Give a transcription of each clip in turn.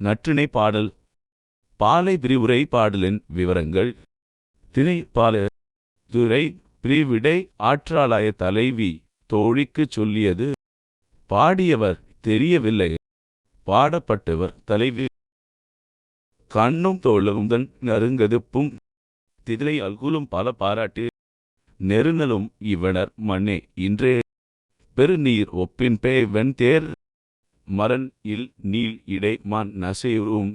நற்றிணை பாடல். பாலை விரிவுரை பாடலின் விவரங்கள். திணை பால துரை பிரிவிடை ஆற்றாளாய தலைவி தோழிக்குச் சொல்லியது. பாடியவர் தெரியவில்லை. பாடப்பட்டவர் தலைவி. கண்ணும் தோளுந்தன் நறுங்கதுப்பும். திதிலை அல்குலும் பல பாராட்டு. நெருநலும் இவனர் மண்ணே இன்றே. பெருநீர் ஒப்பின் பே வெண்தேர் மரன் இல் நீள் இடை மான் நசையுறும்.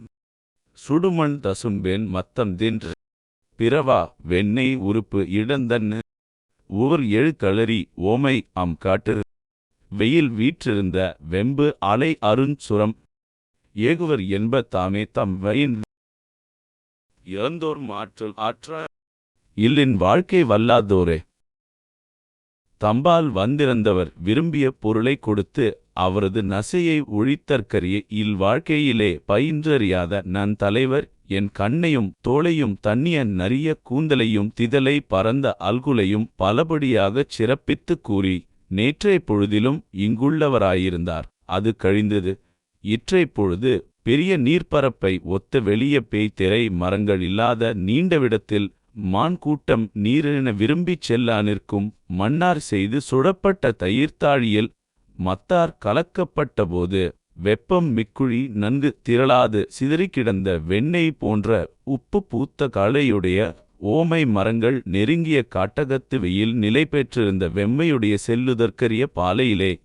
சுடுமண் தசும்பெண் மத்தம் தின்று பிறவா வெண்ணெய் உறுப்பு இடந்தன்னு ஊர் எழு ஓமை அம் காட்டு வெயில் வீற்றிருந்த வெம்பு அலை அருஞ்சுரம் ஏகுவர் என்ப தாமே தம் வயின். இறந்தோர் மாற்றல் ஆற்ற. இல்லின் வாழ்க்கை வல்லாதோரே. தம்பால் வந்திருந்தவர் விரும்பிய பொருளை கொடுத்து அவரது நசையை ஒழித்தற்கரிய இல் வாழ்க்கையிலே பயின்றறியாத நன் தலைவர் என் கண்ணையும் தோளையும் தண்ணிய நரிய கூந்தலையும் திதலை பரந்த அல்குலையும் பலபடியாகச் சிறப்பித்துக் கூறி நேற்றைய பொழுதிலும் இங்குள்ளவராயிருந்தார். அது கழிந்தது. இற்றைப் பொழுது பெரிய நீர்ப்பரப்பை ஒத்த வெளிய பேய் திரை மரங்கள் இல்லாத நீண்டவிடத்தில் மான் கூட்டம் நீரென விரும்பிச் செல்லா நிற்கும் மன்னார் செய்து சுடப்பட்ட தயிர்த்தாழியில் மத்தார் கலக்கப்பட்டபோது வெப்பம் மிக்குழி நன்கு திரளாது சிதறிக்கிடந்த வெண்ணெய் போன்ற உப்பு பூத்த காளையுடைய ஓமை மரங்கள் நெருங்கிய காட்டகத்து வெயில் நிலை பெற்றிருந்த வெம்மையுடைய செல்லுதற்கரிய பாலையிலே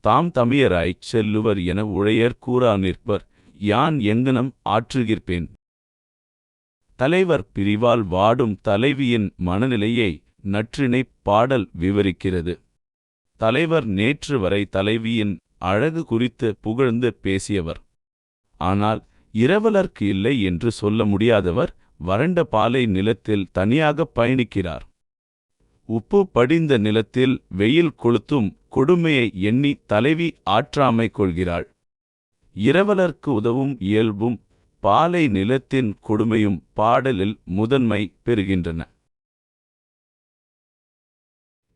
தாம் தமியராய்ச் செல்லுவர் என உழையர் கூறா நிற்பர். யான் எங்கனம் ஆற்றுகிற்பேன்? தலைவர் பிரிவால் வாடும் தலைவியின் மனநிலையை நற்றினைப் பாடல் விவரிக்கிறது. தலைவர் நேற்று வரை தலைவியின் அழகு குறித்து புகழ்ந்து பேசியவர். ஆனால் இரவலர்க்கு இல்லை என்று சொல்ல முடியாதவர் வறண்ட பாலை நிலத்தில் தனியாகப் பயணிக்கிறார். உப்பு படிந்த நிலத்தில் வெயில் கொளுத்தும் கொடுமையை எண்ணி தலைவி ஆற்றாமை கொள்கிறாள். இரவலர்க்கு உதவும் இயல்பும் பாலை நிலத்தின் கொடுமையும் பாடலில் முதன்மை பெறுகின்றன.